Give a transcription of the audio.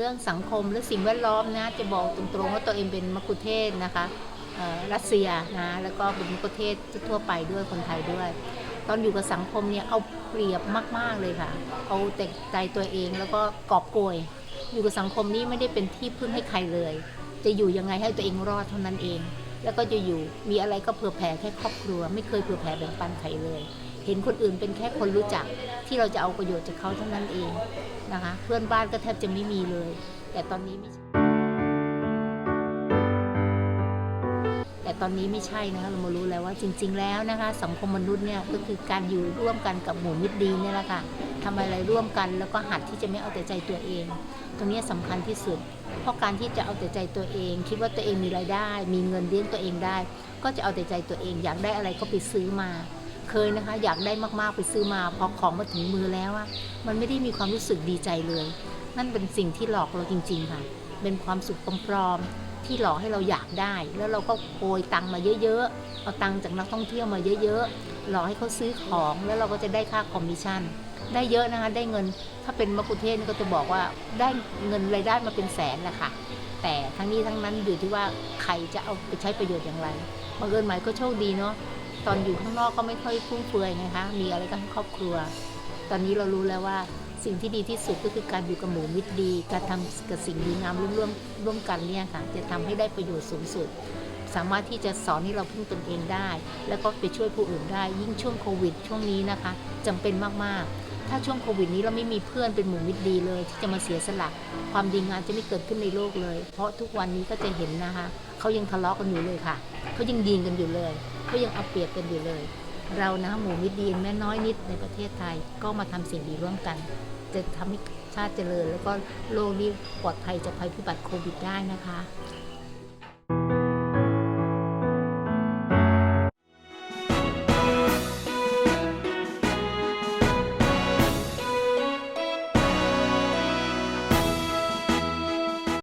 รื่องสังคมและสิ่งแวดล้อมนะจะบอกตรงๆว่าตัวเองเป็นมักคุเทศ์นะคะรัสเซียนะแล้วก็เป็นมักคุเทศทั่วไปด้วยคนไทยด้วย ตอนอยู่กับสังคมเนี่ยเอาเปรียบมากๆเลยค่ะ เอาแต่ใจตัวเองแล้วก็กอบโกย อยู่กับสังคมนี้ไม่ได้เป็นที่พึ่งให้ใครเลย จะอยู่ยังไงให้ตัวเองรอดเท่านั้นเอง แล้วก็จะอยู่มีอะไรก็เผื่อแผ่แค่ครอบครัว ไม่เคยเผื่อแผ่แบ่งปันใครเลย เห็นคนอื่นเป็นแค่คนรู้จักที่เราจะเอาประโยชน์จากเขาเท่านั้นเองนะคะ เพื่อนบ้านก็แทบจะไม่มีเลย แต่ตอนนี้ไม่ใช่แต่ตอนนี้ไม่ใช่นะคะเรามารู้แล้วว่าจริง ๆ แล้วนะคะ สังคมมนุษย์เนี่ยก็คือการอยู่ร่วมกันกับหมู่มิตรดีเนี่ยแหละค่ะทำอะไรร่วมกันแล้วก็หัดที่จะไม่เอาแต่ใจตัวเอง ตรงนี้สำคัญที่สุด เพราะการที่จะเอาแต่ใจตัวเอง คิดว่าตัวเองมีรายได้ มีเงินเลี้ยงตัวเองได้ ก็จะเอาแต่ใจตัวเองอยากได้อะไรก็ไปซื้อมา เคยนะคะ อยากได้มากๆไปซื้อมาพอของมาถึงมือแล้วอะมันไม่ได้มีความรู้สึกดีใจเลย นั่นเป็นสิ่งที่หลอกเราจริง ๆ ค่ะ เป็นความสุขปลอมๆที่หลอกให้เราอยากได้ แล้วเราก็โกยตังมาเยอะๆเอาตังจากนักท่องเที่ยวมาเยอะๆหลอกให้เขาซื้อของแล้วเราก็จะได้ค่าคอมมิชชั่นได้เยอะนะคะ ได้เงินถ้าเป็นมะกุเทศนี่ก็จะบอกว่าได้เงินรายได้มาเป็นแสนแหละค่ะ แต่ทั้งนี้ทั้งนั้นอยู่ที่ว่าใครจะเอาไปใช้ประโยชน์อย่างไรบังเอิญหมายก็โชคดีเนาะ ตอนอยู่ข้างนอกก็ไม่ค่อยฟุ่มเฟือยไงคะมีอะไรก็ให้ครอบครัว ตอนนี้เรารู้แล้วว่าสิ่งที่ดีที่สุดก็คือการอยู่กับหมู่มิตรดี การทำกับสิ่งดีงามร่วมร่วมร่วมกันเนี่ยค่ะ จะทำให้ได้ประโยชน์สูงสุด สามารถที่จะสอนให้เราพึ่งตนเองได้ แล้วก็ไปช่วยผู้อื่นได้ ยิ่งช่วงโควิด ช่วงนี้นะคะจำเป็นมากๆ ถ้าช่วงโควิดนี้เราไม่มีเพื่อนเป็นหมู่มิตรดีเลย ที่จะมาเสียสละความดีงามจะไม่เกิดขึ้นในโลกเลย เพราะทุกวันนี้ก็จะเห็นนะคะเขายังทะเลาะกันอยู่เลยค่ะเขายังยิงกันอยู่เลย เขายังเอาเปรียบกันอยู่เลย เรานะหมู่มิตรดีแม่น้อยนิดในประเทศไทยก็มาทำสิ่งดีร่วมกัน จะทำให้ชาติเจริญ แล้วก็โลกนี้ปลอดภัยจากภัยพิบัติโควิดได้นะคะ